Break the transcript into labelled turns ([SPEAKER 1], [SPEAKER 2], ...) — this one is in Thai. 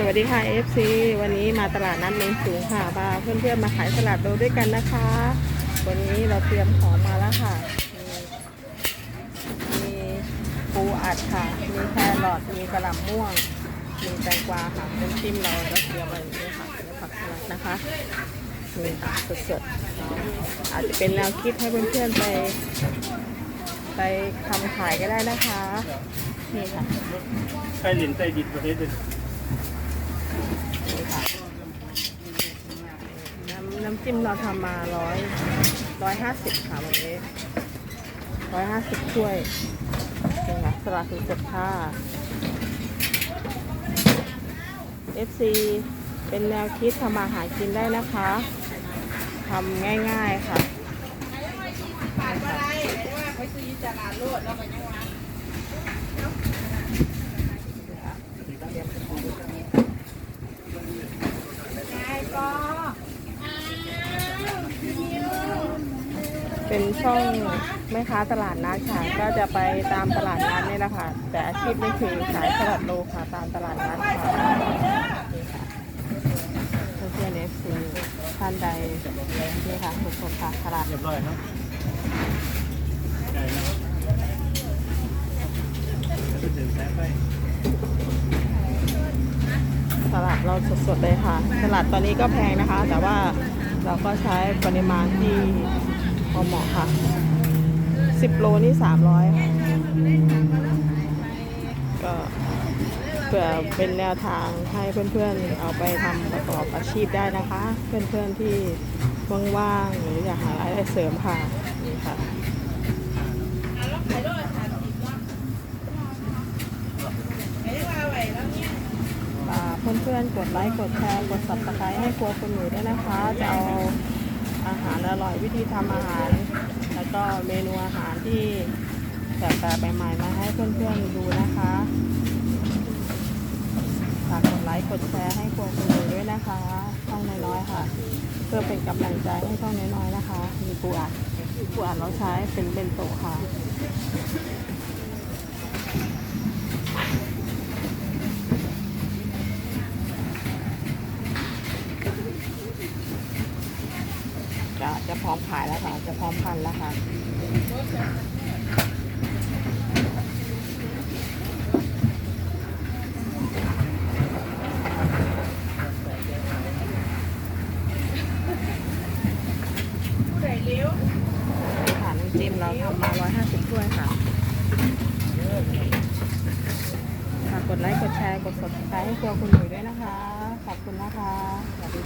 [SPEAKER 1] สวัสดีค่ะ FC วันนี้มาตลาดนัดเมืองสูงค่ะพาเพื่อนๆมาขายสลัดโดด้วยกันนะคะ วันนี้เราเตรียมของมาแล้วค่ะ มีมีปูอัดค่ะ มีแครอทมีกระหล่ำม่วง มีแตงกวาค่ะน้ำจิ้มเราก็เตรียมมาอย่างนี้ค่ะเป็นผักสลัดนะคะนี่ค่ะสดๆอาจจะเป็นแนวคิดให้เพื่อนๆไป ไปทำขายก็ได้นะคะนี่ค่ะ
[SPEAKER 2] ใต้ลินใต้ดินประเทศอื่น
[SPEAKER 1] น้ำน้ำจิ้มเราทำมาร้อยร้อยห้าสิบค่ะวันนี้ร้อยห้าสิบถ้วยนี่ค่ะสลัดสุดๆค่ะ FC เป็นแนวคิดทำมาหากินได้นะคะทำง่ายๆค่ะ เป็นช่องแม่ค้าตลาดนัดค่ะ ก็จะไปตามตลาดนัดนี่แหละค่ะ แต่อาชีพนี่คือขายสลัดโลค่ะตามตลาดนัดค่ะนี่ค่ะเพื่อนเอฟซีท่านใดนี่ค่ะสดๆค่ะตลาด
[SPEAKER 2] เรียบร้อยครับใช่นะจะถึงแพ้ไป
[SPEAKER 1] สลัดเราสดๆเลยค่ะ สลัดตอนนี้ก็แพงนะคะ แต่ว่าเราก็ใช้ปริมาณที่ พอเหมาะค่ะ 10 โลนี่ 300 ค่ะ ก็เผื่อเป็นแนวทางให้เพื่อนๆ เอาไปทำประกอบอาชีพได้นะคะ เพื่อนๆที่ว่างๆ หรืออยากหารายได้เสริมค่ะนี่ค่ะเพื่อนๆ กดไลค์ กดแชร์ กด subscribe ให้ครัวคุณหนูด้วยนะคะ จะเอา อาหารอร่อยวิธีทำอาหาร แล้วก็เมนูอาหารที่แปลกๆใหม่ๆมาให้เพื่อนๆดูนะคะฝากกดไลค์กดแชร์ให้ครัวคุณหนูด้วยนะคะช่องน้อยๆค่ะ เพื่อเป็นกำลังใจให้ช่องน้อยๆนะคะ มีปูอัดปูอัดเราใช้เป็นเบนโตะค่ะ จะจะพร้อมขายแล้วค่ะ จะพร้อมพันแล้วค่ะนี่ค่ะน้ำจิ้มเราทำมา 150ถ้วยค่ะฝากกดไลค์ กดแชร์ กด subscribe ให้ตัวคุณหนุ่ยด้วยนะคะ ขอบคุณนะคะ สวัสดี